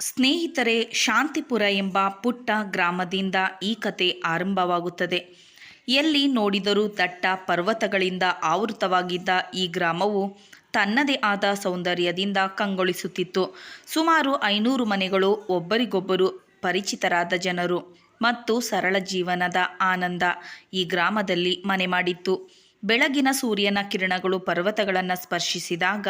ಸ್ನೇಹಿತರೆ, ಶಾಂತಿಪುರ ಎಂಬ ಪುಟ್ಟ ಗ್ರಾಮದಿಂದ ಈ ಕತೆ ಆರಂಭವಾಗುತ್ತದೆ. ಎಲ್ಲಿ ನೋಡಿದರೂ ದಟ್ಟ ಪರ್ವತಗಳಿಂದ ಆವೃತವಾಗಿದ್ದ ಈ ಗ್ರಾಮವು ತನ್ನದೇ ಆದ ಸೌಂದರ್ಯದಿಂದ ಕಂಗೊಳಿಸುತ್ತಿತ್ತು. ಸುಮಾರು ಐನೂರು ಮನೆಗಳು ಒಬ್ಬರಿಗೊಬ್ಬರು ಪರಿಚಿತರಾದ ಜನರು ಮತ್ತು ಸರಳ ಜೀವನದ ಆನಂದ ಈ ಗ್ರಾಮದಲ್ಲಿ ಮನೆ ಮಾಡಿತ್ತು. ಬೆಳಗಿನ ಸೂರ್ಯನ ಕಿರಣಗಳು ಪರ್ವತಗಳನ್ನು ಸ್ಪರ್ಶಿಸಿದಾಗ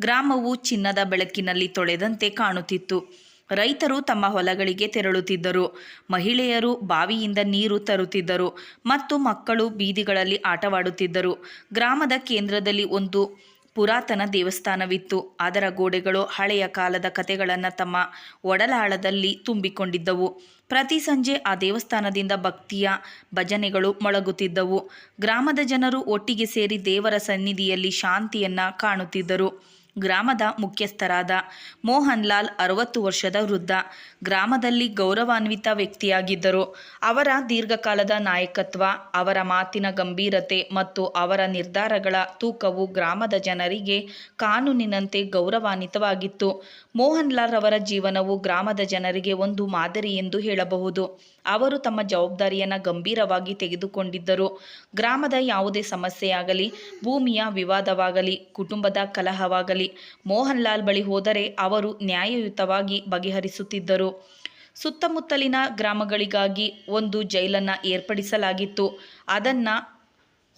ಗ್ರಾಮವು ಚಿನ್ನದ ಬೆಳಕಿನಲ್ಲಿ ತೊಳೆದಂತೆ ಕಾಣುತ್ತಿತ್ತು. ರೈತರು ತಮ್ಮ ಹೊಲಗಳಿಗೆ ತೆರಳುತ್ತಿದ್ದರು. ಮಹಿಳೆಯರು ಬಾವಿಯಿಂದ ನೀರು ತರುತ್ತಿದ್ದರು ಮತ್ತು ಮಕ್ಕಳು ಬೀದಿಗಳಲ್ಲಿ ಆಟವಾಡುತ್ತಿದ್ದರು. ಗ್ರಾಮದ ಕೇಂದ್ರದಲ್ಲಿ ಒಂದು ಪುರಾತನ ದೇವಸ್ಥಾನವಿತ್ತು. ಅದರ ಗೋಡೆಗಳು ಹಳೆಯ ಕಾಲದ ಕಥೆಗಳನ್ನು ತಮ್ಮ ಒಡಲಾಳದಲ್ಲಿ ತುಂಬಿಕೊಂಡಿದ್ದವು. ಪ್ರತಿ ಸಂಜೆ ಆ ದೇವಸ್ಥಾನದಿಂದ ಭಕ್ತಿಯ ಭಜನೆಗಳು ಮೊಳಗುತ್ತಿದ್ದವು. ಗ್ರಾಮದ ಜನರು ಒಟ್ಟಿಗೆ ಸೇರಿ ದೇವರ ಸನ್ನಿಧಿಯಲ್ಲಿ ಶಾಂತಿಯನ್ನು ಕಾಣುತ್ತಿದ್ದರು. ಗ್ರಾಮದ ಮುಖ್ಯಸ್ಥರಾದ ಮೋಹನ್ ಲಾಲ್ ಅರವತ್ತು ವರ್ಷದ ವೃದ್ಧ. ಗ್ರಾಮದಲ್ಲಿ ಗೌರವಾನ್ವಿತ ವ್ಯಕ್ತಿಯಾಗಿದ್ದರು. ಅವರ ದೀರ್ಘಕಾಲದ ನಾಯಕತ್ವ, ಅವರ ಮಾತಿನ ಗಂಭೀರತೆ ಮತ್ತು ಅವರ ನಿರ್ಧಾರಗಳ ತೂಕವು ಗ್ರಾಮದ ಜನರಿಗೆ ಕಾನೂನಿನಂತೆ ಗೌರವಾನ್ವಿತವಾಗಿತ್ತು. ಮೋಹನ್ ಲಾಲ್ ಅವರ ಜೀವನವು ಗ್ರಾಮದ ಜನರಿಗೆ ಒಂದು ಮಾದರಿ ಎಂದು ಹೇಳಬಹುದು. ಅವರು ತಮ್ಮ ಜವಾಬ್ದಾರಿಯನ್ನು ಗಂಭೀರವಾಗಿ ತೆಗೆದುಕೊಂಡಿದ್ದರು. ಗ್ರಾಮದ ಯಾವುದೇ ಸಮಸ್ಯೆಯಾಗಲಿ, ಭೂಮಿಯ ವಿವಾದವಾಗಲಿ, ಕುಟುಂಬದ ಕಲಹವಾಗಲಿ ಮೋಹನ್ ಲಾಲ್ ಬಳಿ ಹೋದರೆ ಅವರು ನ್ಯಾಯಯುತವಾಗಿ ಬಗೆಹರಿಸುತ್ತಿದ್ದರು. ಸುತ್ತಮುತ್ತಲಿನ ಗ್ರಾಮಗಳಿಗಾಗಿ ಒಂದು ಜೈಲನ್ನು ಏರ್ಪಡಿಸಲಾಗಿತ್ತು. ಅದನ್ನು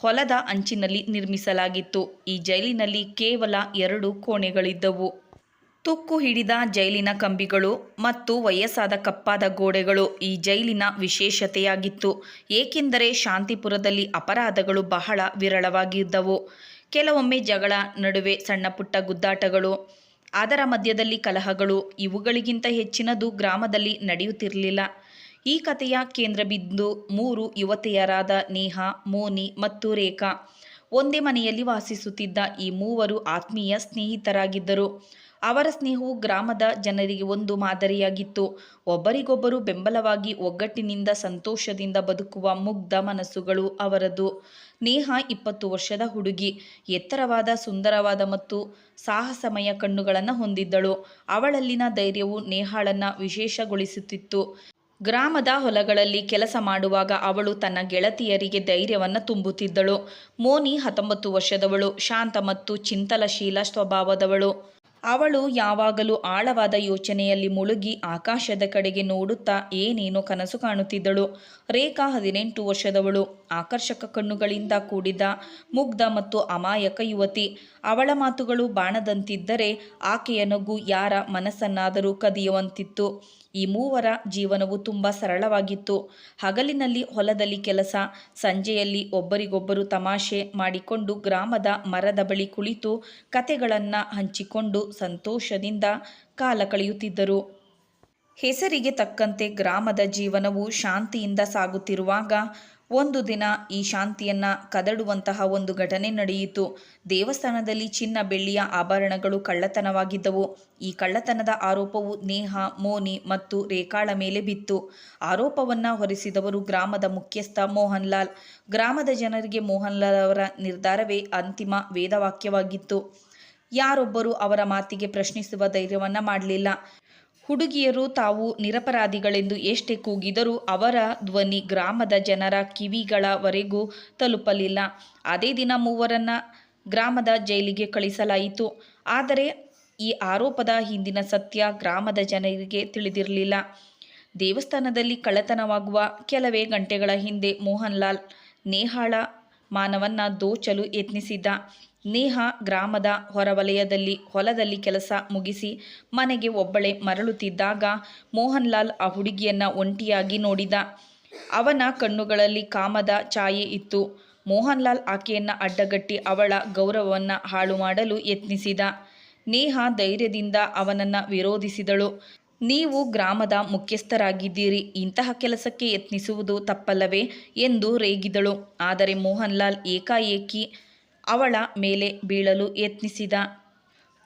ಹೊಲದ ಅಂಚಿನಲ್ಲಿ ನಿರ್ಮಿಸಲಾಗಿತ್ತು. ಈ ಜೈಲಿನಲ್ಲಿ ಕೇವಲ ಎರಡು ಕೋಣೆಗಳಿದ್ದವು. ತುಕ್ಕು ಹಿಡಿದ ಜೈಲಿನ ಕಂಬಿಗಳು ಮತ್ತು ವಯಸ್ಸಾದ ಕಪ್ಪಾದ ಗೋಡೆಗಳು ಈ ಜೈಲಿನ ವಿಶೇಷತೆಯಾಗಿತ್ತು. ಏಕೆಂದರೆ ಶಾಂತಿಪುರದಲ್ಲಿ ಅಪರಾಧಗಳು ಬಹಳ ವಿರಳವಾಗಿದ್ದವು. ಕೆಲವೊಮ್ಮೆ ಜಗಳ ನಡುವೆ ಸಣ್ಣ ಪುಟ್ಟ ಗುದ್ದಾಟಗಳು, ಅದರ ಮಧ್ಯದಲ್ಲಿ ಕಲಹಗಳು ಇವುಗಳಿಗಿಂತ ಹೆಚ್ಚಿನದು ಗ್ರಾಮದಲ್ಲಿ ನಡೆಯುತ್ತಿರಲಿಲ್ಲ. ಈ ಕಥೆಯ ಕೇಂದ್ರಬಿಂದು ಮೂರು ಯುವತಿಯರಾದ ನೇಹಾ, ಮೋನಿ ಮತ್ತು ರೇಖಾ. ಒಂದೇ ಮನೆಯಲ್ಲಿ ವಾಸಿಸುತ್ತಿದ್ದ ಈ ಮೂವರು ಆತ್ಮೀಯ ಸ್ನೇಹಿತರಾಗಿದ್ದರು. ಅವರ ಸ್ನೇಹವು ಗ್ರಾಮದ ಜನರಿಗೆ ಒಂದು ಮಾದರಿಯಾಗಿತ್ತು. ಒಬ್ಬರಿಗೊಬ್ಬರು ಬೆಂಬಲವಾಗಿ ಒಗ್ಗಟ್ಟಿನಿಂದ ಸಂತೋಷದಿಂದ ಬದುಕುವ ಮುಗ್ಧ ಮನಸ್ಸುಗಳು ಅವರದು. ನೇಹಾ ಇಪ್ಪತ್ತು ವರ್ಷದ ಹುಡುಗಿ. ಎತ್ತರವಾದ, ಸುಂದರವಾದ ಮತ್ತು ಸಾಹಸಮಯ ಕಣ್ಣುಗಳನ್ನು ಹೊಂದಿದ್ದಳು. ಅವಳಲ್ಲಿನ ಧೈರ್ಯವು ನೇಹಾಳನ್ನು ವಿಶೇಷಗೊಳಿಸುತ್ತಿತ್ತು. ಗ್ರಾಮದ ಹೊಲಗಳಲ್ಲಿ ಕೆಲಸ ಮಾಡುವಾಗ ಅವಳು ತನ್ನ ಗೆಳತಿಯರಿಗೆ ಧೈರ್ಯವನ್ನು ತುಂಬುತ್ತಿದ್ದಳು. ಮೋನಿ ಹತ್ತೊಂಬತ್ತು ವರ್ಷದವಳು. ಶಾಂತ ಮತ್ತು ಚಿಂತನಶೀಲ ಸ್ವಭಾವದವಳು. ಅವಳು ಯಾವಾಗಲೂ ಆಳವಾದ ಯೋಚನೆಯಲ್ಲಿ ಮುಳುಗಿ ಆಕಾಶದ ಕಡೆಗೆ ನೋಡುತ್ತಾ ಏನೇನೋ ಕನಸು ಕಾಣುತ್ತಿದ್ದಳು. ರೇಖಾ ಹದಿನೆಂಟು ವರ್ಷದವಳು. ಆಕರ್ಷಕ ಕಣ್ಣುಗಳಿಂದ ಕೂಡಿದ ಮುಗ್ಧ ಮತ್ತು ಅಮಾಯಕ ಯುವತಿ. ಅವಳ ಮಾತುಗಳು ಬಾಣದಂತಿದ್ದರೆ ಆಕೆಯ ನಗು ಯಾರ ಮನಸ್ಸನ್ನಾದರೂ ಕದಿಯುವಂತಿತ್ತು. ಈ ಮೂವರ ಜೀವನವು ತುಂಬ ಸರಳವಾಗಿತ್ತು. ಹಗಲಿನಲ್ಲಿ ಹೊಲದಲ್ಲಿ ಕೆಲಸ, ಸಂಜೆಯಲ್ಲಿ ಒಬ್ಬರಿಗೊಬ್ಬರು ತಮಾಷೆ ಮಾಡಿಕೊಂಡು ಗ್ರಾಮದ ಮರದ ಬಳಿ ಕುಳಿತು ಕತೆಗಳನ್ನು ಹಂಚಿಕೊಂಡು ಸಂತೋಷದಿಂದ ಕಾಲ ಕಳೆಯುತ್ತಿದ್ದರು. ಹೆಸರಿಗೆ ತಕ್ಕಂತೆ ಗ್ರಾಮದ ಜೀವನವು ಶಾಂತಿಯಿಂದ ಸಾಗುತ್ತಿರುವಾಗ ಒಂದು ದಿನ ಈ ಶಾಂತಿಯನ್ನ ಕದಡುವಂತಹ ಒಂದು ಘಟನೆ ನಡೆಯಿತು. ದೇವಸ್ಥಾನದಲ್ಲಿ ಚಿನ್ನ ಬೆಳ್ಳಿಯ ಆಭರಣಗಳು ಕಳ್ಳತನವಾಗಿದ್ದವು. ಈ ಕಳ್ಳತನದ ಆರೋಪವು ನೇಹ, ಮೋನಿ ಮತ್ತು ರೇಖಾಳ ಮೇಲೆ ಬಿತ್ತು. ಆರೋಪವನ್ನ ಹೊರಿಸಿದವರು ಗ್ರಾಮದ ಮುಖ್ಯಸ್ಥ ಮೋಹನ್ಲಾಲ್. ಗ್ರಾಮದ ಜನರಿಗೆ ಮೋಹನ್ಲಾಲ್ ಅವರ ನಿರ್ಧಾರವೇ ಅಂತಿಮ ವೇದವಾಕ್ಯವಾಗಿತ್ತು. ಯಾರೊಬ್ಬರು ಅವರ ಮಾತಿಗೆ ಪ್ರಶ್ನಿಸುವ ಧೈರ್ಯವನ್ನ ಮಾಡಲಿಲ್ಲ. ಹುಡುಗಿಯರು ತಾವು ನಿರಪರಾಧಿಗಳೆಂದು ಎಷ್ಟೇ ಕೂಗಿದರೂ ಅವರ ಧ್ವನಿ ಗ್ರಾಮದ ಜನರ ಕಿವಿಗಳವರೆಗೂ ತಲುಪಲಿಲ್ಲ. ಅದೇ ದಿನ ಮೂವರನ್ನ ಗ್ರಾಮದ ಜೈಲಿಗೆ ಕಳಿಸಲಾಯಿತು. ಆದರೆ ಈ ಆರೋಪದ ಹಿಂದಿನ ಸತ್ಯ ಗ್ರಾಮದ ಜನರಿಗೆ ತಿಳಿದಿರಲಿಲ್ಲ. ದೇವಸ್ಥಾನದಲ್ಲಿ ಕಳ್ಳತನವಾಗುವ ಕೆಲವೇ ಗಂಟೆಗಳ ಹಿಂದೆ ಮೋಹನ್ಲಾಲ್ ನೇಹಾಳ ಮಾನವನ್ನ ದೋಚಲು ಯತ್ನಿಸಿದ್ದ. ನೇಹ ಗ್ರಾಮದ ಹೊರವಲಯದಲ್ಲಿ ಹೊಲದಲ್ಲಿ ಕೆಲಸ ಮುಗಿಸಿ ಮನೆಗೆ ಒಬ್ಬಳೆ ಮರಳುತ್ತಿದ್ದಾಗ ಮೋಹನ್ಲಾಲ್ ಆ ಹುಡುಗಿಯನ್ನು ಒಂಟಿಯಾಗಿ ನೋಡಿದ. ಅವನ ಕಣ್ಣುಗಳಲ್ಲಿ ಕಾಮದ ಛಾಯೆ ಇತ್ತು. ಮೋಹನ್ಲಾಲ್ ಆಕೆಯನ್ನು ಅಡ್ಡಗಟ್ಟಿ ಅವಳ ಗೌರವವನ್ನು ಹಾಳು ಮಾಡಲು ಯತ್ನಿಸಿದ. ನೇಹ ಧೈರ್ಯದಿಂದ ಅವನನ್ನು ವಿರೋಧಿಸಿದಳು. ನೀವು ಗ್ರಾಮದ ಮುಖ್ಯಸ್ಥರಾಗಿದ್ದೀರಿ, ಇಂತಹ ಕೆಲಸಕ್ಕೆ ಯತ್ನಿಸುವುದು ತಪ್ಪಲ್ಲವೇ ಎಂದು ರೇಗಿದಳು. ಆದರೆ ಮೋಹನ್ಲಾಲ್ ಏಕಾಏಕಿ ಅವಳ ಮೇಲೆ ಬೀಳಲು ಯತ್ನಿಸಿದ.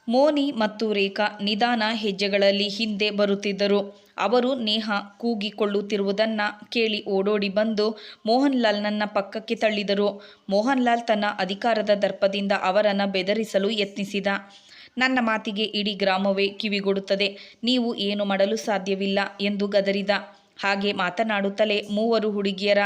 ಮೋನಿ ಮತ್ತು ರೇಖಾ ನಿಧಾನ ಹೆಜ್ಜೆಗಳಲ್ಲಿ ಹಿಂದೆ ಬರುತ್ತಿದ್ದರು. ಅವರು ನೇಹ ಕೂಗಿಕೊಳ್ಳುತ್ತಿರುವುದನ್ನು ಕೇಳಿ ಓಡೋಡಿ ಬಂದು ಮೋಹನ್ಲಾಲ್ ನನ್ನ ಪಕ್ಕಕ್ಕೆ ತಳ್ಳಿದರು. ಮೋಹನ್ಲಾಲ್ ತನ್ನ ಅಧಿಕಾರದ ದರ್ಪದಿಂದ ಅವರನ್ನು ಬೆದರಿಸಲು ಯತ್ನಿಸಿದ. ನನ್ನ ಮಾತಿಗೆ ಇಡೀ ಗ್ರಾಮವೇ ಕಿವಿಗೊಡುತ್ತದೆ. ನೀವು ಏನು ಮಾಡಲು ಸಾಧ್ಯವಿಲ್ಲ ಎಂದು ಗದರಿದ. ಹಾಗೆ ಮಾತನಾಡುತ್ತಲೇ ಮೂವರು ಹುಡುಗಿಯರ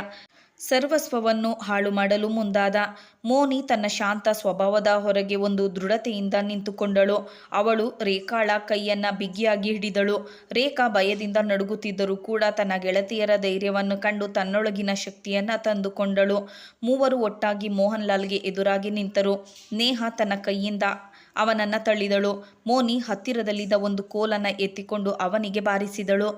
ಸರ್ವಸ್ವವನ್ನು ಹಾಳು ಮಾಡಲು ಮುಂದಾದ. ಮೋನಿ ತನ್ನ ಶಾಂತ ಸ್ವಭಾವದ ಹೊರಗೆ ಒಂದು ದೃಢತೆಯಿಂದ ನಿಂತುಕೊಂಡಳು. ಅವಳು ರೇಖಾಳ ಕೈಯನ್ನ ಬಿಗಿಯಾಗಿ ಹಿಡಿದಳು. ರೇಖಾ ಭಯದಿಂದ ನಡುಗುತ್ತಿದ್ದರೂ ಕೂಡ ತನ್ನ ಗೆಳತಿಯರ ಧೈರ್ಯವನ್ನು ಕಂಡು ತನ್ನೊಳಗಿನ ಶಕ್ತಿಯನ್ನ ತಂದುಕೊಂಡಳು. ಮೂವರು ಒಟ್ಟಾಗಿ ಮೋಹನ್ ಲಾಲ್ಗೆ ಎದುರಾಗಿ ನಿಂತರು. ನೇಹ ತನ್ನ ಕೈಯಿಂದ ಅವನನ್ನ ತಳ್ಳಿದಳು. ಮೋನಿ ಹತ್ತಿರದಲ್ಲಿದ್ದ ಒಂದು ಕೋಲನ್ನು ಎತ್ತಿಕೊಂಡು ಅವನಿಗೆ ಬಾರಿಸಿದಳು.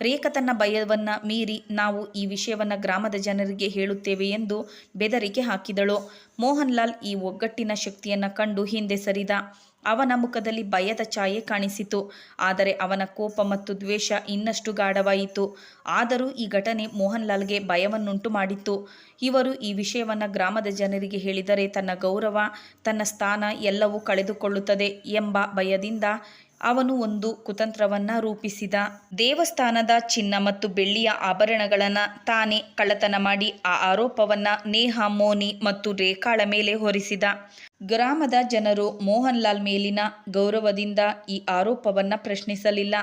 ರೇಖ ತನ್ನ ಭಯವನ್ನು ಮೀರಿ, ನಾವು ಈ ವಿಷಯವನ್ನು ಗ್ರಾಮದ ಜನರಿಗೆ ಹೇಳುತ್ತೇವೆ ಎಂದು ಬೆದರಿಕೆ ಹಾಕಿದಳು. ಮೋಹನ್ಲಾಲ್ ಈ ಒಗ್ಗಟ್ಟಿನ ಶಕ್ತಿಯನ್ನು ಕಂಡು ಹಿಂದೆ ಸರಿದ. ಅವನ ಮುಖದಲ್ಲಿ ಭಯದ ಛಾಯೆ ಕಾಣಿಸಿತು. ಆದರೆ ಅವನ ಕೋಪ ಮತ್ತು ದ್ವೇಷ ಇನ್ನಷ್ಟು ಗಾಢವಾಯಿತು. ಆದರೂ ಈ ಘಟನೆ ಮೋಹನ್ ಲಾಲ್ಗೆ ಭಯವನ್ನುಂಟು ಮಾಡಿತ್ತು. ಇವರು ಈ ವಿಷಯವನ್ನು ಗ್ರಾಮದ ಜನರಿಗೆ ಹೇಳಿದರೆ ತನ್ನ ಗೌರವ, ತನ್ನ ಸ್ಥಾನ ಎಲ್ಲವೂ ಕಳೆದುಕೊಳ್ಳುತ್ತದೆ ಎಂಬ ಭಯದಿಂದ ಅವನು ಒಂದು ಕುತಂತ್ರವನ್ನ ರೂಪಿಸಿದ. ದೇವಸ್ಥಾನದ ಚಿನ್ನ ಮತ್ತು ಬೆಳ್ಳಿಯ ಆಭರಣಗಳನ್ನ ತಾನೇ ಕಳ್ಳತನ ಮಾಡಿ ಆ ಆರೋಪವನ್ನ ನೇಹಾ, ಮೋನಿ ಮತ್ತು ರೇಖಾಳ ಮೇಲೆ ಹೊರಿಸಿದ. ಗ್ರಾಮದ ಜನರು ಮೋಹನ್ ಲಾಲ್ ಮೇಲಿನ ಗೌರವದಿಂದ ಈ ಆರೋಪವನ್ನ ಪ್ರಶ್ನಿಸಲಿಲ್ಲ.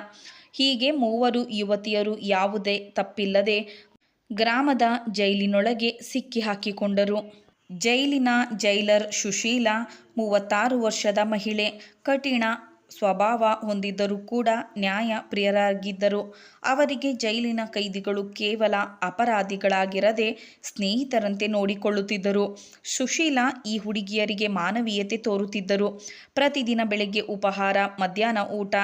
ಹೀಗೆ ಮೂವರು ಯುವತಿಯರು ಯಾವುದೇ ತಪ್ಪಿಲ್ಲದೆ ಗ್ರಾಮದ ಜೈಲಿನೊಳಗೆ ಸಿಕ್ಕಿ ಹಾಕಿಕೊಂಡರು. ಜೈಲಿನ ಜೈಲರ್ ಸುಶೀಲಾ, ಮೂವತ್ತಾರು ವರ್ಷದ ಮಹಿಳೆ, ಕಠಿಣ ಸ್ವಭಾವ ಹೊಂದಿದ್ದರೂ ಕೂಡ ನ್ಯಾಯ ಪ್ರಿಯರಾಗಿದ್ದರು. ಅವರಿಗೆ ಜೈಲಿನ ಕೈದಿಗಳು ಕೇವಲ ಅಪರಾಧಿಗಳಾಗಿರದೆ ಸ್ನೇಹಿತರಂತೆ ನೋಡಿಕೊಳ್ಳುತ್ತಿದ್ದರು. ಸುಶೀಲಾ ಈ ಹುಡುಗಿಯರಿಗೆ ಮಾನವೀಯತೆ ತೋರುತ್ತಿದ್ದರು. ಪ್ರತಿದಿನ ಬೆಳಗ್ಗೆ ಉಪಹಾರ, ಮಧ್ಯಾಹ್ನ ಊಟ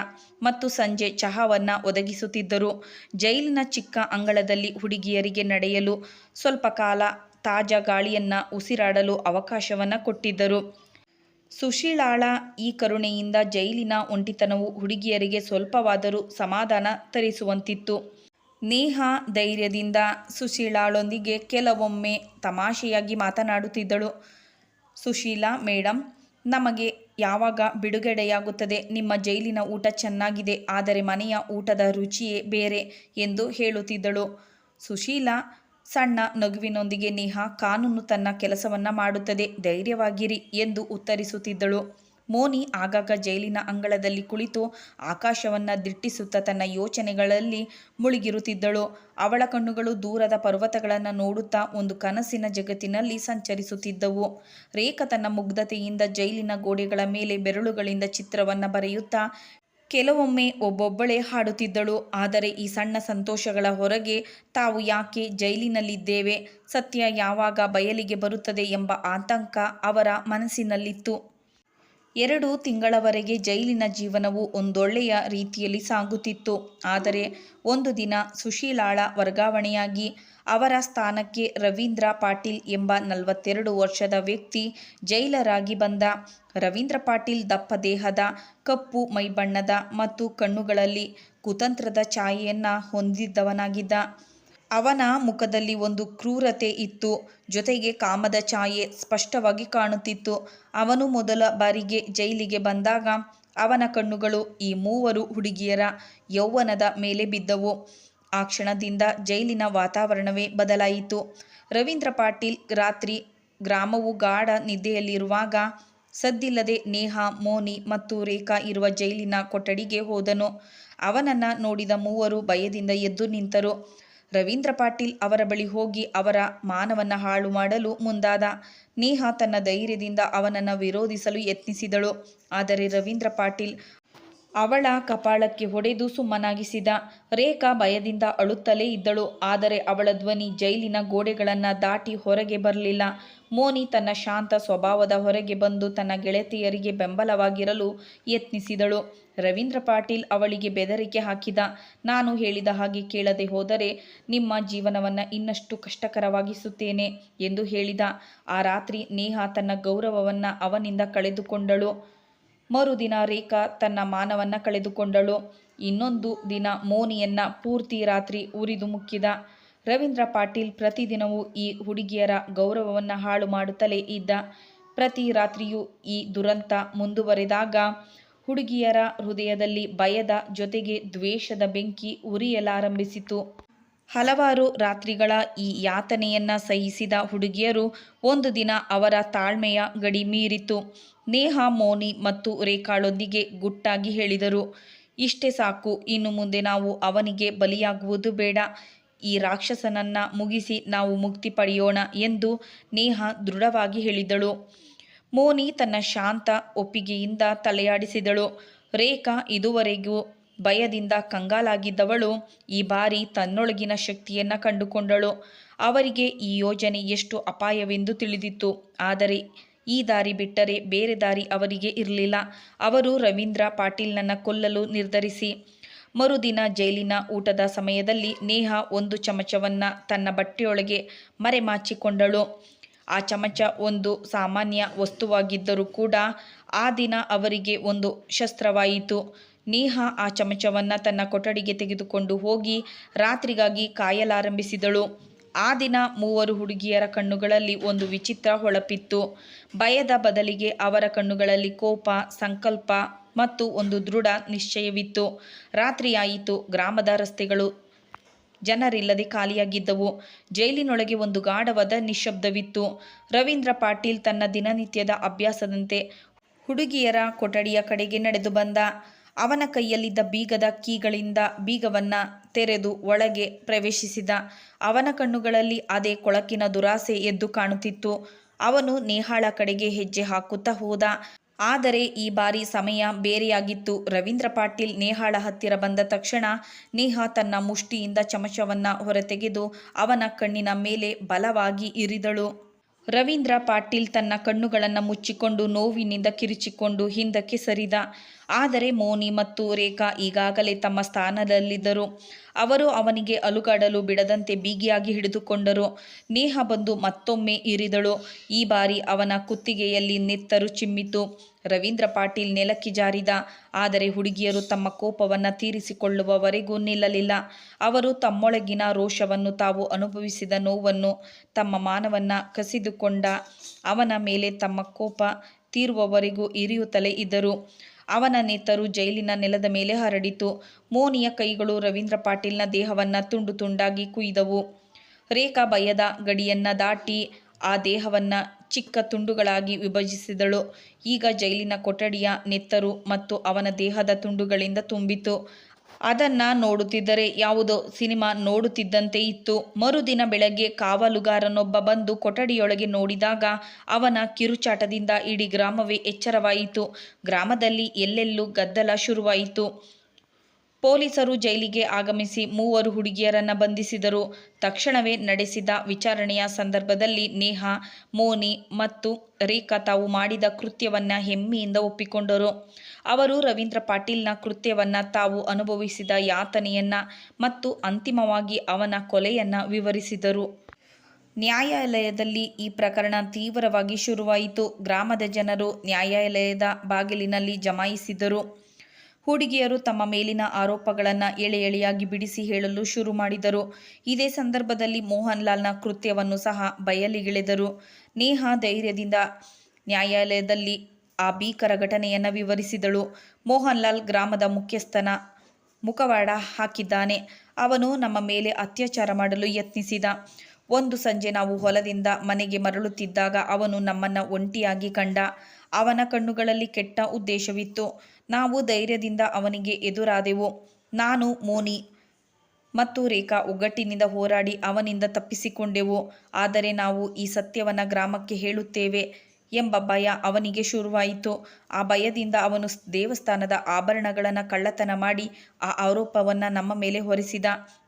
ಮತ್ತು ಸಂಜೆ ಚಹಾವನ್ನು ಒದಗಿಸುತ್ತಿದ್ದರು. ಜೈಲಿನ ಚಿಕ್ಕ ಅಂಗಳದಲ್ಲಿ ಹುಡುಗಿಯರಿಗೆ ನಡೆಯಲು ಸ್ವಲ್ಪ ಕಾಲ ತಾಜಾ ಗಾಳಿಯನ್ನು ಉಸಿರಾಡಲು ಅವಕಾಶವನ್ನು ಕೊಟ್ಟಿದ್ದರು. ಸುಶೀಲಾಳ ಈ ಕರುಣೆಯಿಂದ ಜೈಲಿನ ಒಂಟಿತನವು ಹುಡುಗಿಯರಿಗೆ ಸ್ವಲ್ಪವಾದರೂ ಸಮಾಧಾನ ತರಿಸುವಂತಿತ್ತು. ನೇಹ ಧೈರ್ಯದಿಂದ ಸುಶೀಲಾಳೊಂದಿಗೆ ಕೆಲವೊಮ್ಮೆ ತಮಾಷೆಯಾಗಿ ಮಾತನಾಡುತ್ತಿದ್ದಳು. ಸುಶೀಲಾ ಮೇಡಮ್ ನಮಗೆ ಯಾವಾಗ ಬಿಡುಗಡೆಯಾಗುತ್ತದೆ? ನಿಮ್ಮ ಜೈಲಿನ ಊಟ ಚೆನ್ನಾಗಿದೆ, ಆದರೆ ಮನೆಯ ಊಟದ ರುಚಿಯೇ ಬೇರೆ ಎಂದು ಹೇಳುತ್ತಿದ್ದಳು. ಸುಶೀಲಾ ಸಣ್ಣ ನಗುವಿನೊಂದಿಗೆ ನೇಹಾ ಕಾನೂನು ತನ್ನ ಕೆಲಸವನ್ನ ಮಾಡುತ್ತದೆ. ಧೈರ್ಯವಾಗಿರಿ ಎಂದು ಉತ್ತರಿಸುತ್ತಿದ್ದಳು. ಮೋನಿ ಆಗಾಗ ಜೈಲಿನ ಅಂಗಳದಲ್ಲಿ ಕುಳಿತು ಆಕಾಶವನ್ನ ದಿಟ್ಟಿಸುತ್ತಾ ತನ್ನ ಯೋಚನೆಗಳಲ್ಲಿ ಮುಳುಗಿರುತ್ತಿದ್ದಳು. ಅವಳ ಕಣ್ಣುಗಳು ದೂರದ ಪರ್ವತಗಳನ್ನು ನೋಡುತ್ತಾ ಒಂದು ಕನಸಿನ ಜಗತ್ತಿನಲ್ಲಿ ಸಂಚರಿಸುತ್ತಿದ್ದವು. ರೇಖಾ ತನ್ನ ಮುಗ್ಧತೆಯಿಂದ ಜೈಲಿನ ಗೋಡೆಗಳ ಮೇಲೆ ಬೆರಳುಗಳಿಂದ ಚಿತ್ರವನ್ನ ಬರೆಯುತ್ತಾ ಕೆಲವೊಮ್ಮೆ ಒಬ್ಬೊಬ್ಬಳೇ ಹಾಡುತ್ತಿದ್ದಳು. ಆದರೆ ಈ ಸಣ್ಣ ಸಂತೋಷಗಳ ಹೊರಗೆ ತಾವು ಯಾಕೆ ಜೈಲಿನಲ್ಲಿದ್ದೇವೆ? ಸತ್ಯ ಯಾವಾಗ ಬಯಲಿಗೆ ಬರುತ್ತದೆ ಎಂಬ ಆತಂಕ ಅವರ ಮನಸ್ಸಿನಲ್ಲಿತ್ತು. ಎರಡು ತಿಂಗಳವರೆಗೆ ಜೈಲಿನ ಜೀವನವು ಒಂದೊಳ್ಳೆಯ ರೀತಿಯಲ್ಲಿ ಸಾಗುತ್ತಿತ್ತು. ಆದರೆ ಒಂದು ದಿನ ಸುಶೀಲಾಳ ವರ್ಗಾವಣೆಯಾಗಿ ಅವರ ಸ್ಥಾನಕ್ಕೆ ರವೀಂದ್ರ ಪಾಟೀಲ್ ಎಂಬ ನಲವತ್ತೆರಡು ವರ್ಷದ ವ್ಯಕ್ತಿ ಜೈಲರಾಗಿ ಬಂದ. ರವೀಂದ್ರ ಪಾಟೀಲ್ ದಪ್ಪ ದೇಹದ, ಕಪ್ಪು ಮೈಬಣ್ಣದ ಮತ್ತು ಕಣ್ಣುಗಳಲ್ಲಿ ಕುತಂತ್ರದ ಛಾಯೆಯನ್ನು ಹೊಂದಿದ್ದವನಾಗಿದ್ದ. ಅವನ ಮುಖದಲ್ಲಿ ಒಂದು ಕ್ರೂರತೆ ಇತ್ತು. ಜೊತೆಗೆ ಕಾಮದ ಛಾಯೆ ಸ್ಪಷ್ಟವಾಗಿ ಕಾಣುತ್ತಿತ್ತು. ಅವನು ಮೊದಲ ಬಾರಿಗೆ ಜೈಲಿಗೆ ಬಂದಾಗ ಅವನ ಕಣ್ಣುಗಳು ಈ ಮೂವರು ಹುಡುಗಿಯರ ಯೌವನದ ಮೇಲೆ ಬಿದ್ದವು. ಆ ಕ್ಷಣದಿಂದ ಜೈಲಿನ ವಾತಾವರಣವೇ ಬದಲಾಯಿತು. ರವೀಂದ್ರ ಪಾಟೀಲ್ ರಾತ್ರಿ ಗ್ರಾಮವು ಗಾಢ ನಿದ್ದೆಯಲ್ಲಿರುವಾಗ ಸದ್ದಿಲ್ಲದೆ ನೇಹಾ, ಮೋನಿ ಮತ್ತು ರೇಖಾ ಇರುವ ಜೈಲಿನ ಕೊಠಡಿಗೆ ಹೋದನು. ಅವನನ್ನ ನೋಡಿದ ಮೂವರು ಭಯದಿಂದ ಎದ್ದು ನಿಂತರು. ರವೀಂದ್ರ ಪಾಟೀಲ್ ಅವರ ಬಳಿ ಹೋಗಿ ಅವರ ಮಾನವನ್ನ ಹಾಳು ಮಾಡಲು ಮುಂದಾದ. ನೇಹಾ ತನ್ನ ಧೈರ್ಯದಿಂದ ಅವನನ್ನು ವಿರೋಧಿಸಲು ಯತ್ನಿಸಿದಳು. ಆದರೆ ರವೀಂದ್ರ ಪಾಟೀಲ್ ಅವಳ ಕಪಾಳಕ್ಕೆ ಹೊಡೆದು ಸುಮ್ಮನಾಗಿಸಿದ. ರೇಖಾ ಭಯದಿಂದ ಅಳುತ್ತಲೇ ಇದ್ದಳು. ಆದರೆ ಅವಳ ಧ್ವನಿ ಜೈಲಿನ ಗೋಡೆಗಳನ್ನು ದಾಟಿ ಹೊರಗೆ ಬರಲಿಲ್ಲ. ಮೋನಿ ತನ್ನ ಶಾಂತ ಸ್ವಭಾವದ ಹೊರಗೆ ಬಂದು ತನ್ನ ಗೆಳತಿಯರಿಗೆ ಬೆಂಬಲವಾಗಿರಲು ಯತ್ನಿಸಿದಳು. ರವೀಂದ್ರ ಪಾಟೀಲ್ ಅವಳಿಗೆ ಬೆದರಿಕೆ ಹಾಕಿದ. ನಾನು ಹೇಳಿದ ಹಾಗೆ ಕೇಳದೆ ಹೋದರೆ ನಿಮ್ಮ ಜೀವನವನ್ನು ಇನ್ನಷ್ಟು ಕಷ್ಟಕರವಾಗಿಸುತ್ತೇನೆ ಎಂದು ಹೇಳಿದ. ಆ ರಾತ್ರಿ ನೇಹ ತನ್ನ ಗೌರವವನ್ನು ಅವನಿಂದ ಕಳೆದುಕೊಂಡಳು. ಮರುದಿನ ರೇಖಾ ತನ್ನ ಮಾನವನ್ನ ಕಳೆದುಕೊಂಡಳು. ಇನ್ನೊಂದು ದಿನ ಮೋನಿಯನ್ನ ಪೂರ್ತಿ ರಾತ್ರಿ ಉರಿದು ಮುಕ್ಕಿದ. ರವೀಂದ್ರ ಪಾಟೀಲ್ ಪ್ರತಿದಿನವೂ ಈ ಹುಡುಗಿಯರ ಗೌರವವನ್ನು ಹಾಳು ಮಾಡುತ್ತಲೇ ಇದ್ದ. ಪ್ರತಿ ರಾತ್ರಿಯೂ ಈ ದುರಂತ ಮುಂದುವರೆದಾಗ ಹುಡುಗಿಯರ ಹೃದಯದಲ್ಲಿ ಭಯದ ಜೊತೆಗೆ ದ್ವೇಷದ ಬೆಂಕಿ ಉರಿಯಲಾರಂಭಿಸಿತು. ಹಲವಾರು ರಾತ್ರಿಗಳ ಈ ಯಾತನೆಯನ್ನ ಸಹಿಸಿದ ಹುಡುಗಿಯರು ಒಂದು ದಿನ ಅವರ ತಾಳ್ಮೆಯ ಗಡಿ ಮೀರಿತು. ನೇಹ, ಮೋನಿ ಮತ್ತು ರೇಖಾಳೊಂದಿಗೆ ಗುಟ್ಟಾಗಿ ಹೇಳಿದರು. ಇಷ್ಟೇ ಸಾಕು, ಇನ್ನು ಮುಂದೆ ನಾವು ಅವನಿಗೆ ಬಲಿಯಾಗುವುದು ಬೇಡ. ಈ ರಾಕ್ಷಸನನ್ನ ಮುಗಿಸಿ ನಾವು ಮುಕ್ತಿ ಪಡೆಯೋಣ ಎಂದು ನೇಹ ದೃಢವಾಗಿ ಹೇಳಿದಳು. ಮೋನಿ ತನ್ನ ಶಾಂತ ಒಪ್ಪಿಗೆಯಿಂದ ತಲೆಯಾಡಿಸಿದಳು. ರೇಖಾ ಇದುವರೆಗೂ ಭಯದಿಂದ ಕಂಗಾಲಾಗಿದ್ದವಳು. ಈ ಬಾರಿ ತನ್ನೊಳಗಿನ ಶಕ್ತಿಯನ್ನು ಕಂಡುಕೊಂಡಳು. ಅವರಿಗೆ ಈ ಯೋಜನೆ ಎಷ್ಟು ಅಪಾಯವೆಂದು ತಿಳಿದಿತ್ತು. ಆದರೆ ಈ ದಾರಿ ಬಿಟ್ಟರೆ ಬೇರೆ ದಾರಿ ಅವರಿಗೆ ಇರಲಿಲ್ಲ. ಅವರು ರವೀಂದ್ರ ಪಾಟೀಲ್ನನ್ನು ಕೊಲ್ಲಲು ನಿರ್ಧರಿಸಿ. ಮರುದಿನ ಜೈಲಿನ ಊಟದ ಸಮಯದಲ್ಲಿ ನೇಹ ಒಂದು ಚಮಚವನ್ನು ತನ್ನ ಬಟ್ಟೆಯೊಳಗೆ ಮರೆಮಾಚಿಕೊಂಡಳು. ಆ ಚಮಚ ಒಂದು ಸಾಮಾನ್ಯ ವಸ್ತುವಾಗಿದ್ದರೂ ಕೂಡ ಆ ದಿನ ಅವರಿಗೆ ಒಂದು ಶಸ್ತ್ರವಾಯಿತು. ನೇಹ ಆ ಚಮಚವನ್ನು ತನ್ನ ಕೊಠಡಿಗೆ ತೆಗೆದುಕೊಂಡು ಹೋಗಿ ರಾತ್ರಿಗಾಗಿ ಕಾಯಲಾರಂಭಿಸಿದಳು. ಆ ದಿನ ಮೂವರು ಹುಡುಗಿಯರ ಕಣ್ಣುಗಳಲ್ಲಿ ಒಂದು ವಿಚಿತ್ರ ಹೊಳಪಿತ್ತು. ಭಯದ ಬದಲಿಗೆ ಅವರ ಕಣ್ಣುಗಳಲ್ಲಿ ಕೋಪ, ಸಂಕಲ್ಪ ಮತ್ತು ಒಂದು ದೃಢ ನಿಶ್ಚಯವಿತ್ತು. ರಾತ್ರಿಯಾಯಿತು. ಗ್ರಾಮದ ರಸ್ತೆಗಳು ಜನರಿಲ್ಲದೆ ಖಾಲಿಯಾಗಿದ್ದವು. ಜೈಲಿನೊಳಗೆ ಒಂದು ಗಾಢವಾದ ನಿಶ್ಶಬ್ದವಿತ್ತು. ರವೀಂದ್ರ ಪಾಟೀಲ್ ತನ್ನ ದಿನನಿತ್ಯದ ಅಭ್ಯಾಸದಂತೆ ಹುಡುಗಿಯರ ಕೊಠಡಿಯ ಕಡೆಗೆ ನಡೆದು ಬಂದ. ಅವನ ಕೈಯಲ್ಲಿದ್ದ ಬೀಗದ ಕೀಗಳಿಂದ ಬೀಗವನ್ನ ತೆರೆದು ಒಳಗೆ ಪ್ರವೇಶಿಸಿದ. ಅವನ ಕಣ್ಣುಗಳಲ್ಲಿ ಅದೇ ಕೊಳಕಿನ ದುರಾಸೆ ಎದ್ದು ಕಾಣುತ್ತಿತ್ತು. ಅವನು ನೇಹಾಳ ಕಡೆಗೆ ಹೆಜ್ಜೆ ಹಾಕುತ್ತಾ ಹೋದ. ಆದರೆ ಈ ಬಾರಿ ಸಮಯ ಬೇರೆಯಾಗಿತ್ತು. ರವೀಂದ್ರ ಪಾಟೀಲ್ ನೇಹಾಳ ಹತ್ತಿರ ಬಂದ ತಕ್ಷಣ ನೇಹಾ ತನ್ನ ಮುಷ್ಟಿಯಿಂದ ಚಮಚವನ್ನ ಹೊರತೆಗೆದು ಅವನ ಕಣ್ಣಿನ ಮೇಲೆ ಬಲವಾಗಿ ಇರಿದಳು. ರವೀಂದ್ರ ಪಾಟೀಲ್ ತನ್ನ ಕಣ್ಣುಗಳನ್ನು ಮುಚ್ಚಿಕೊಂಡು ನೋವಿನಿಂದ ಕಿರಿಚಿಕೊಂಡು ಹಿಂದಕ್ಕೆ ಸರಿದ. ಆದರೆ ಮೋನಿ ಮತ್ತು ರೇಖಾ ಈಗಾಗಲೇ ತಮ್ಮ ಸ್ಥಾನದಲ್ಲಿದ್ದರು. ಅವರು ಅವನಿಗೆ ಅಲುಗಾಡಲು ಬಿಡದಂತೆ ಬಿಗಿಯಾಗಿ ಹಿಡಿದುಕೊಂಡರು. ನೇಹ ಬಂದು ಮತ್ತೊಮ್ಮೆ ಇರಿದಳು. ಈ ಬಾರಿ ಅವನ ಕುತ್ತಿಗೆಯಲ್ಲಿ ನೆತ್ತರು ಚಿಮ್ಮಿತು. ರವೀಂದ್ರ ಪಾಟೀಲ್ ನೆಲಕ್ಕೆ ಜಾರಿದ. ಆದರೆ ಹುಡುಗಿಯರು ತಮ್ಮ ಕೋಪವನ್ನು ತೀರಿಸಿಕೊಳ್ಳುವವರೆಗೂ ನಿಲ್ಲಲಿಲ್ಲ. ಅವರು ತಮ್ಮೊಳಗಿನ ರೋಷವನ್ನು ತಾವು ಅನುಭವಿಸಿದ ನೋವನ್ನು ತಮ್ಮ ಮಾನವನ್ನ ಕಸಿದುಕೊಂಡ. ಅವನ ಮೇಲೆ ತಮ್ಮ ಕೋಪ ತೀರುವವರೆಗೂ ಇರಿಯುತ್ತಲೇ ಇದ್ದರು. ಅವನ ನೇತರು ಜೈಲಿನ ನೆಲದ ಮೇಲೆ ಹರಡಿತು. ಮೋನಿಯ ಕೈಗಳು ರವೀಂದ್ರ ಪಾಟೀಲ್ನ ದೇಹವನ್ನ ತುಂಡು ತುಂಡಾಗಿ ಕುಯ್ದವು. ರೇಖಾ ಭಯದ ಗಡಿಯನ್ನ ದಾಟಿ ಆ ದೇಹವನ್ನ ಚಿಕ್ಕ ತುಂಡುಗಳಾಗಿ ವಿಭಜಿಸಿದಳು. ಈಗ ಜೈಲಿನ ಕೊಠಡಿಯ ನೆತ್ತರು ಮತ್ತು ಅವನ ದೇಹದ ತುಂಡುಗಳಿಂದ ತುಂಬಿತು. ಅದನ್ನ ನೋಡುತ್ತಿದ್ದರೆ ಯಾವುದೋ ಸಿನಿಮಾ ನೋಡುತ್ತಿದ್ದಂತೆ ಇತ್ತು. ಮರುದಿನ ಬೆಳಗ್ಗೆ ಕಾವಲುಗಾರನೊಬ್ಬ ಬಂದು ಕೊಠಡಿಯೊಳಗೆ ನೋಡಿದಾಗ ಅವನ ಕಿರುಚಾಟದಿಂದ ಇಡೀ ಗ್ರಾಮವೇ ಎಚ್ಚರವಾಯಿತು. ಗ್ರಾಮದಲ್ಲಿ ಎಲ್ಲೆಲ್ಲೂ ಗದ್ದಲ ಶುರುವಾಯಿತು. ಪೊಲೀಸರು ಜೈಲಿಗೆ ಆಗಮಿಸಿ ಮೂವರು ಹುಡುಗಿಯರನ್ನು ಬಂಧಿಸಿದರು. ತಕ್ಷಣವೇ ನಡೆಸಿದ ವಿಚಾರಣೆಯ ಸಂದರ್ಭದಲ್ಲಿ ನೇಹಾ, ಮೋನಿ ಮತ್ತು ರೇಖಾ ತಾವು ಮಾಡಿದ ಕೃತ್ಯವನ್ನ ಹೆಮ್ಮೆಯಿಂದ ಒಪ್ಪಿಕೊಂಡರು. ಅವರು ರವೀಂದ್ರ ಪಾಟೀಲ್ನ ಕೃತ್ಯವನ್ನ ತಾವು ಅನುಭವಿಸಿದ ಯಾತನೆಯನ್ನ ಮತ್ತು ಅಂತಿಮವಾಗಿ ಅವನ ಕೊಲೆಯನ್ನ ವಿವರಿಸಿದರು. ನ್ಯಾಯಾಲಯದಲ್ಲಿ ಈ ಪ್ರಕರಣ ತೀವ್ರವಾಗಿ ಶುರುವಾಯಿತು. ಗ್ರಾಮದ ಜನರು ನ್ಯಾಯಾಲಯದ ಬಾಗಿಲಿನಲ್ಲಿ ಜಮಾಯಿಸಿದರು. ಹುಡುಗಿಯರು ತಮ್ಮ ಮೇಲಿನ ಆರೋಪಗಳನ್ನು ಎಳೆ ಎಳೆಯಾಗಿ ಬಿಡಿಸಿ ಹೇಳಲು ಶುರು ಮಾಡಿದರು. ಇದೇ ಸಂದರ್ಭದಲ್ಲಿ ಮೋಹನ್ ಲಾಲ್ನ ಕೃತ್ಯವನ್ನು ಸಹ ಬಯಲಿಗಿಳೆದರು. ನೇಹ ಧೈರ್ಯದಿಂದ ನ್ಯಾಯಾಲಯದಲ್ಲಿ ಆ ಭೀಕರ ಘಟನೆಯನ್ನು ವಿವರಿಸಿದಳು. ಮೋಹನ್ ಲಾಲ್ ಗ್ರಾಮದ ಮುಖ್ಯಸ್ಥನ ಮುಖವಾಡ ಹಾಕಿದ್ದಾನೆ. ಅವನು ನಮ್ಮ ಮೇಲೆ ಅತ್ಯಾಚಾರ ಮಾಡಲು ಯತ್ನಿಸಿದ. ಒಂದು ಸಂಜೆ ನಾವು ಹೊಲದಿಂದ ಮನೆಗೆ ಮರಳುತ್ತಿದ್ದಾಗ ಅವನು ನಮ್ಮನ್ನು ಒಂಟಿಯಾಗಿ ಕಂಡ. ಅವನ ಕಣ್ಣುಗಳಲ್ಲಿ ಕೆಟ್ಟ ಉದ್ದೇಶವಿತ್ತು. ನಾವು ಧೈರ್ಯದಿಂದ ಅವನಿಗೆ ಎದುರಾದೆವು. ನಾನು, ಮೋನಿ ಮತ್ತು ರೇಖಾ ಒಗ್ಗಟ್ಟಿನಿಂದ ಹೋರಾಡಿ ಅವನಿಂದ ತಪ್ಪಿಸಿಕೊಂಡೆವು. ಆದರೆ ನಾವು ಈ ಸತ್ಯವನ್ನು ಗ್ರಾಮಕ್ಕೆ ಹೇಳುತ್ತೇವೆ ಎಂಬ ಭಯ ಅವನಿಗೆ ಶುರುವಾಯಿತು. ಆ ಭಯದಿಂದ ಅವನು ದೇವಸ್ಥಾನದ ಆಭರಣಗಳನ್ನು ಕಳ್ಳತನ ಮಾಡಿ ಆ ಆರೋಪವನ್ನು ನಮ್ಮ ಮೇಲೆ ಹೊರಿಸಿದ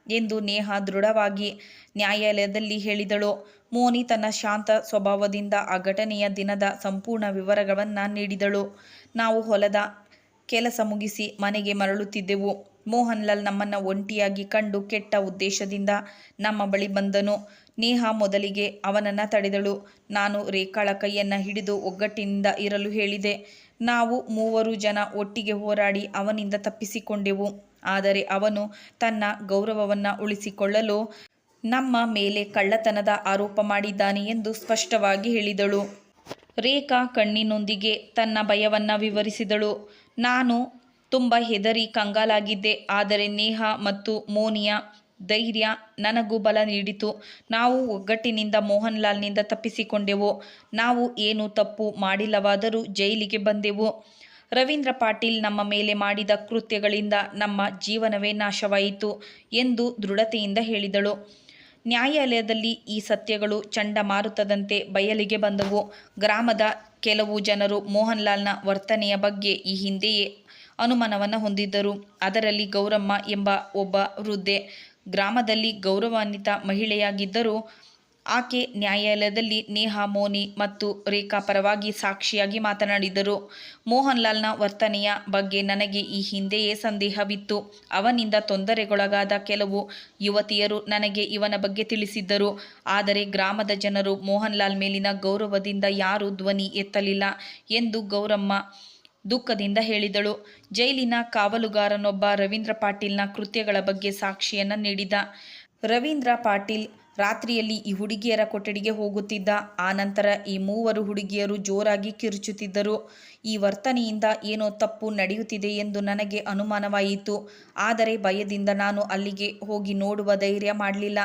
ಎಂದು ನೇಹ ದೃಢವಾಗಿ ನ್ಯಾಯಾಲಯದಲ್ಲಿ ಹೇಳಿದಳು. ಮೋನಿ ತನ್ನ ಶಾಂತ ಸ್ವಭಾವದಿಂದ ಆ ಘಟನೆಯ ದಿನದ ಸಂಪೂರ್ಣ ವಿವರಗಳನ್ನು ನೀಡಿದಳು. ನಾವು ಹೊಲದ ಕೆಲಸ ಮುಗಿಸಿ ಮನೆಗೆ ಮರಳುತ್ತಿದ್ದೆವು. ಮೋಹನ್ಲಾಲ್ ನಮ್ಮನ್ನು ಒಂಟಿಯಾಗಿ ಕಂಡು ಕೆಟ್ಟ ಉದ್ದೇಶದಿಂದ ನಮ್ಮ ಬಳಿ ಬಂದನು. ನೇಹಾ ಮೊದಲಿಗೆ ಅವನನ್ನು ತಡೆದಳು. ನಾನು ರೇಖಾಳ ಕೈಯನ್ನು ಹಿಡಿದು ಒಗ್ಗಟ್ಟಿನಿಂದ ಇರಲು ಹೇಳಿದೆ. ನಾವು ಮೂವರು ಜನ ಒಟ್ಟಿಗೆ ಹೋರಾಡಿ ಅವನಿಂದ ತಪ್ಪಿಸಿಕೊಂಡೆವು. ಆದರೆ ಅವನು ತನ್ನ ಗೌರವವನ್ನು ಉಳಿಸಿಕೊಳ್ಳಲು ನಮ್ಮ ಮೇಲೆ ಕಳ್ಳತನದ ಆರೋಪ ಮಾಡಿದ್ದಾನೆ ಎಂದು ಸ್ಪಷ್ಟವಾಗಿ ಹೇಳಿದಳು. ರೇಖಾ ಕಣ್ಣಿನೊಂದಿಗೆ ತನ್ನ ಭಯವನ್ನು ವಿವರಿಸಿದಳು. ನಾನು ತುಂಬ ಹೆದರಿ ಕಂಗಾಲಾಗಿದ್ದೆ, ಆದರೆ ನೇಹ ಮತ್ತು ಮೋನಿಯ ಧೈರ್ಯ ನನಗೂ ಬಲ ನೀಡಿತು. ನಾವು ಒಗ್ಗಟ್ಟಿನಿಂದ ಮೋಹನ್ಲಾಲ್ನಿಂದ ತಪ್ಪಿಸಿಕೊಂಡೆವು. ನಾವು ಏನು ತಪ್ಪು ಮಾಡಿಲ್ಲವಾದರೂ ಜೈಲಿಗೆ ಬಂದೆವು. ರವೀಂದ್ರ ಪಾಟೀಲ್ ನಮ್ಮ ಮೇಲೆ ಮಾಡಿದ ಕೃತ್ಯಗಳಿಂದ ನಮ್ಮ ಜೀವನವೇ ನಾಶವಾಯಿತು ಎಂದು ದೃಢತೆಯಿಂದ ಹೇಳಿದಳು. ನ್ಯಾಯಾಲಯದಲ್ಲಿ ಈ ಸತ್ಯಗಳು ಚಂಡಮಾರುತದಂತೆ ಬಯಲಿಗೆ ಬಂದವು. ಗ್ರಾಮದ ಕೆಲವು ಜನರು ಮೋಹನ್ಲಾಲ್ನ ವರ್ತನೆಯ ಬಗ್ಗೆ ಈ ಹಿಂದೆಯೇ ಅನುಮಾನವನ್ನು ಹೊಂದಿದ್ದರು. ಅದರಲ್ಲಿ ಗೌರಮ್ಮ ಎಂಬ ಒಬ್ಬ ವೃದ್ಧೆ, ಗ್ರಾಮದಲ್ಲಿ ಗೌರವಾನ್ವಿತ ಮಹಿಳೆಯಾಗಿದ್ದರೂ ಆಕೆ ನ್ಯಾಯಾಲಯದಲ್ಲಿ ನೇಹಾ, ಮೋನಿ ಮತ್ತು ರೇಖಾ ಪರವಾಗಿ ಸಾಕ್ಷಿಯಾಗಿ ಮಾತನಾಡಿದರು. ಮೋಹನ್ಲಾಲ್ನ ವರ್ತನೆಯ ಬಗ್ಗೆ ನನಗೆ ಈ ಹಿಂದೆಯೇ ಸಂದೇಹವಿತ್ತು. ಅವನಿಂದ ತೊಂದರೆಗೊಳಗಾದ ಕೆಲವು ಯುವತಿಯರು ನನಗೆ ಇವನ ಬಗ್ಗೆ ತಿಳಿಸಿದ್ದರು. ಆದರೆ ಗ್ರಾಮದ ಜನರು ಮೋಹನ್ಲಾಲ್ ಮೇಲಿನ ಗೌರವದಿಂದ ಯಾರೂ ಧ್ವನಿ ಎತ್ತಲಿಲ್ಲ ಎಂದು ಗೌರಮ್ಮ ದುಃಖದಿಂದ ಹೇಳಿದಳು. ಜೈಲಿನ ಕಾವಲುಗಾರನೊಬ್ಬ ರವೀಂದ್ರ ಪಾಟೀಲ್ನ ಕೃತ್ಯಗಳ ಬಗ್ಗೆ ಸಾಕ್ಷಿಯನ್ನು ನೀಡಿದ. ರವೀಂದ್ರ ಪಾಟೀಲ್ ರಾತ್ರಿಯಲ್ಲಿ ಈ ಹುಡುಗಿಯರ ಕೊಠಡಿಗೆ ಹೋಗುತ್ತಿದ್ದ, ಆ ನಂತರ ಈ ಮೂವರು ಹುಡುಗಿಯರು ಜೋರಾಗಿ ಕಿರುಚುತ್ತಿದ್ದರು. ಈ ವರ್ತನೆಯಿಂದ ಏನೋ ತಪ್ಪು ನಡೆಯುತ್ತಿದೆ ಎಂದು ನನಗೆ ಅನುಮಾನವಾಯಿತು. ಆದರೆ ಭಯದಿಂದ ನಾನು ಅಲ್ಲಿಗೆ ಹೋಗಿ ನೋಡುವ ಧೈರ್ಯ ಮಾಡಲಿಲ್ಲ.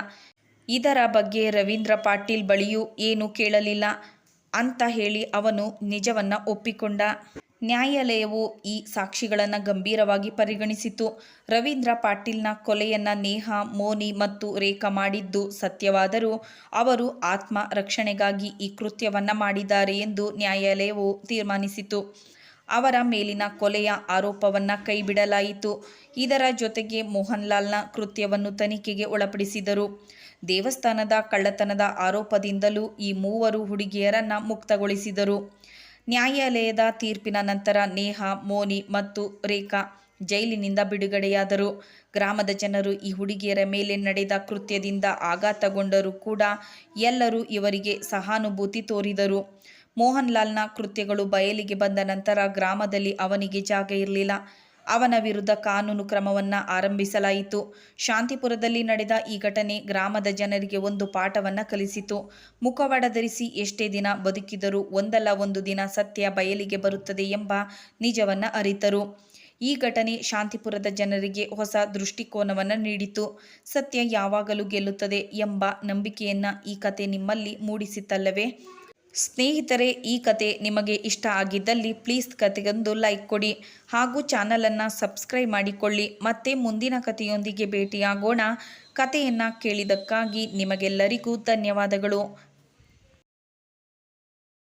ಇದರ ಬಗ್ಗೆ ರವೀಂದ್ರ ಪಾಟೀಲ್ ಬಳಿಯೂ ಏನೂ ಕೇಳಲಿಲ್ಲ. ಅಂತ ಹೇಳಿ ಅವನು ನಿಜವನ್ನ ಒಪ್ಪಿಕೊಂಡ. ನ್ಯಾಯಾಲಯವು ಈ ಸಾಕ್ಷಿಗಳನ್ನು ಗಂಭೀರವಾಗಿ ಪರಿಗಣಿಸಿತು. ರವೀಂದ್ರ ಪಾಟೀಲ್ನ ಕೊಲೆಯನ್ನ ನೇಹಾ, ಮೋನಿ ಮತ್ತು ರೇಖಾ ಮಾಡಿದ್ದು ಸತ್ಯವಾದರೂ ಅವರು ಆತ್ಮ ರಕ್ಷಣೆಗಾಗಿ ಈ ಕೃತ್ಯವನ್ನು ಮಾಡಿದ್ದಾರೆ ಎಂದು ನ್ಯಾಯಾಲಯವು ತೀರ್ಮಾನಿಸಿತು. ಅವರ ಮೇಲಿನ ಕೊಲೆಯ ಆರೋಪವನ್ನು ಕೈಬಿಡಲಾಯಿತು. ಇದರ ಜೊತೆಗೆ ಮೋಹನ್ಲಾಲ್ನ ಕೃತ್ಯವನ್ನು ತನಿಖೆಗೆ ಒಳಪಡಿಸಿದರು. ದೇವಸ್ಥಾನದ ಕಳ್ಳತನದ ಆರೋಪದಿಂದಲೂ ಈ ಮೂವರು ಹುಡುಗಿಯರನ್ನು ಮುಕ್ತಗೊಳಿಸಿದರು. ನ್ಯಾಯಾಲಯದ ತೀರ್ಪಿನ ನಂತರ ನೇಹಾ, ಮೋನಿ ಮತ್ತು ರೇಖಾ ಜೈಲಿನಿಂದ ಬಿಡುಗಡೆಯಾದರು. ಗ್ರಾಮದ ಜನರು ಈ ಹುಡುಗಿಯರ ಮೇಲೆ ನಡೆದ ಕೃತ್ಯದಿಂದ ಆಘಾತಗೊಂಡರೂ ಕೂಡ ಎಲ್ಲರೂ ಇವರಿಗೆ ಸಹಾನುಭೂತಿ ತೋರಿದರು. ಮೋಹನ್ಲಾಲ್ನ ಕೃತ್ಯಗಳು ಬಯಲಿಗೆ ಬಂದ ನಂತರ ಗ್ರಾಮದಲ್ಲಿ ಅವನಿಗೆ ಜಾಗ ಇರಲಿಲ್ಲ. ಅವನ ವಿರುದ್ಧ ಕಾನೂನು ಕ್ರಮವನ್ನು ಆರಂಭಿಸಲಾಯಿತು. ಶಾಂತಿಪುರದಲ್ಲಿ ನಡೆದ ಈ ಘಟನೆ ಗ್ರಾಮದ ಜನರಿಗೆ ಒಂದು ಪಾಠವನ್ನು ಕಲಿಸಿತು. ಮುಖವಾಡ ಧರಿಸಿ ಎಷ್ಟೇ ದಿನ ಬದುಕಿದರೂ ಒಂದಲ್ಲ ಒಂದು ದಿನ ಸತ್ಯ ಬಯಲಿಗೆ ಬರುತ್ತದೆ ಎಂಬ ನಿಜವನ್ನು ಅರಿತರು. ಈ ಘಟನೆ ಶಾಂತಿಪುರದ ಜನರಿಗೆ ಹೊಸ ದೃಷ್ಟಿಕೋನವನ್ನು ನೀಡಿತು. ಸತ್ಯ ಯಾವಾಗಲೂ ಗೆಲ್ಲುತ್ತದೆ ಎಂಬ ನಂಬಿಕೆಯನ್ನು ಈ ಕತೆ ನಿಮ್ಮಲ್ಲಿ ಮೂಡಿಸಿತಲ್ಲವೇ ಸ್ನೇಹಿತರೆ, ಈ ಕತೆ ನಿಮಗೆ ಇಷ್ಟ ಆಗಿದ್ದಲ್ಲಿ ಪ್ಲೀಸ್ ಕತೆಗೊಂದು ಲೈಕ್ ಕೊಡಿ ಹಾಗೂ ಚಾನಲನ್ನು ಸಬ್ಸ್ಕ್ರೈಬ್ ಮಾಡಿಕೊಳ್ಳಿ. ಮತ್ತೆ ಮುಂದಿನ ಕಥೆಯೊಂದಿಗೆ ಭೇಟಿಯಾಗೋಣ. ಕಥೆಯನ್ನು ಕೇಳಿದ್ದಕ್ಕಾಗಿ ನಿಮಗೆಲ್ಲರಿಗೂ ಧನ್ಯವಾದಗಳು.